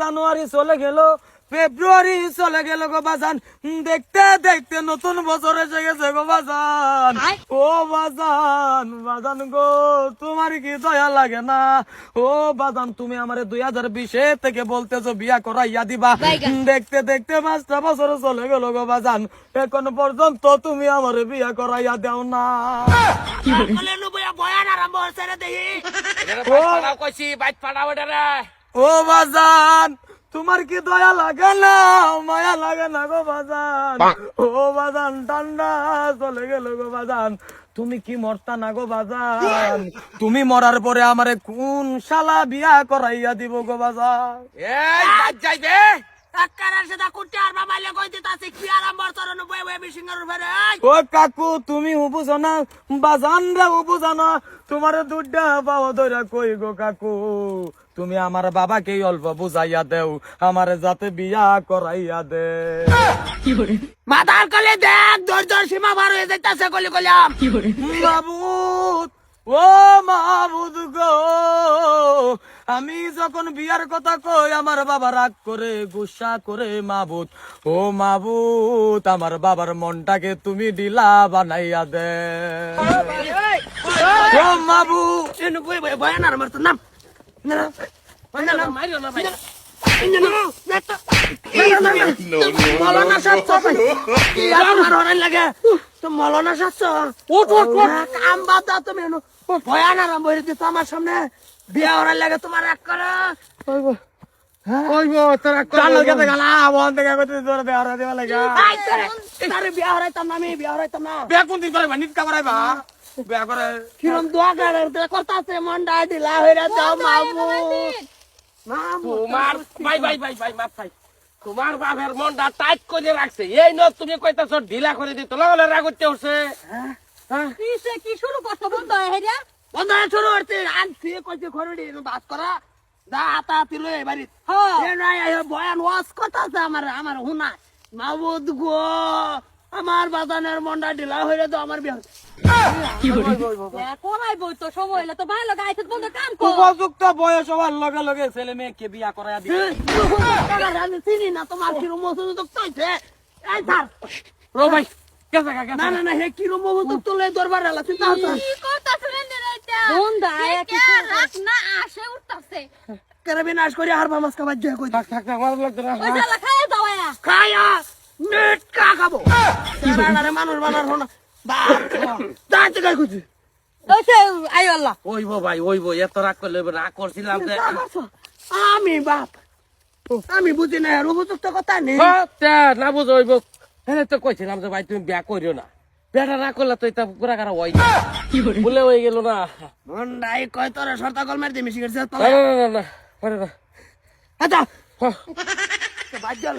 জানুয়ারি চলে গেল ফেব্রুয়ারি চলে গেল গো বাজান। দেখতে দেখতে নতুন বছর এসে গেছে গো বাজান। ও বাজান বাজান গো তোমার কি দয়া লাগে না? ও বাজান তুমি আমারে দুই হাজার বিশে থেকে বলতেছো বিয়া করাইয়া দিবা। দেখতে দেখতে পাঁচটা বছর চলে গেল গো বাজান। এখন পর্যন্ত তুমি আমারে বিয়া করাইয়া দাও না। কইছি বাইট ফাটাও এটা রে। ও বাজান তোমার কি দয়া লাগে না? মায়া লাগে না গো বাজান। ও বাজান ঠান্ডা চলে গেল গো বাজান। তুমি কি মরতা না গো বাজান? তুমি মরার পরে আমারে কোন শালা বিয়া করাইয়া দিব গো বাজান? এই বাদ যাইবে ও কাকু তুমি বুঝো না বাজান রে বুঝো না তোমার দুধটা পাও ধরে কই গো কাকু? তুমি আমার বাবাকে অল্প বুঝাইয়া দেও আমারে যাতে বিয়া করাইয়া দে। মাথার কলে দেখ ধৈর্য সীমা পার হয়ে যাইতাছে কলি কলিয়াম মাবুদ ও মাবুদ গো আমি যখন বিয়ার কথা কই আমার বাবা রাগ করে গুসা করে মাবুদ। ও মাবুদ আমার বাবার মনটাকে তুমি ডিলা বানাইয়া দে। ও মাবুদ এনু কই বয়ান আর মারতো নাম না না না না মারিও না ভাই মলনা সাতশো আমার হরাই লাগে তো মলনা সাতশো কাম বাদ দাও তুমি এনু ভয়ান আরাম বইরে দিত আমার সামনে বিয়া হরাই লাগে তোমার এক করে চাল কেটে গেলা বন থেকে কইতে তোর বিয়া হরা দেবা লাগা আই তোরে তারে বিয়া হরাইতাম না আমি বিয়া হরাইতাম না বিয়া কোন দিন করে নিত কাবরাইবা বিয়া করে কিরম দোয়া করে? করতাছে মন্ডা দিলা হইরা দাও মামু। মামু তোমার ভাই ভাই ভাই ভাই মাপ ভাই তোমার বাপের মনটা টাইট করে রাখছে। এই ন তুমি কইতাছ ঢিলা করে দিত। লাগলে রাগ উঠতে উঠছে। কিসে কি শুরু করছ? বন্ধ হেরিয়া বন্ধ শুরু করতে আনছি কইছে খরড়ি বাস করা। দা লই বাড়ি হ্যাঁ। এ নাই আয় বয়ান ওয়াজ করতাছে আমার আমার হুনা মাবুদ গো আমার বাজানের মন্ডা ঢিলা হইরা দাও আমার বিয়া কোনাই বই তো সময় হইলে তো ভালো গাইছে বন্ধ কাম বয়স হওয়ার লগে লগে ছেলে মেয়েকে বিয়া করাইয়া দিবে। চিনি না তোমার কিরম মসুদ তৈছে এই ধর রো ভাই না না না হে কিরম মসুদ তুলে দরবার আলা চিন্তা হচ্ছে কি করতাছ রে এটা বন্ধ আয়া কি রাত না আসে উঠতাছে। কেরে বিনাশ করে আর মামাস কাবাজ জয় কই থাক থাক থাক আমার লাগতো না। ওই শালা খায় নেট কা খাব। আরে মানুষ বানার হনা দাঁতে গাই আল্লাহ। ওইব ভাই ওইব এত রাগ করলে রাগ করছিলাম আমি বাপ আমি বুঝি না আর উপযুক্ত কথা নেই। হ্যাঁ, না বুঝো ওইব। হ্যাঁ তো কইছিলাম যে ভাই তুমি বিয়া করিও না। বিয়াটা না করলে তো এটা পুরা কারা ওই বলে? হয়ে গেল না। মন্ডাই কয় তোরা সর্তা কল মার দিমি শিখেছে তো না না না না পারে না। আচ্ছা। হ্যাঁ। বাদ গেল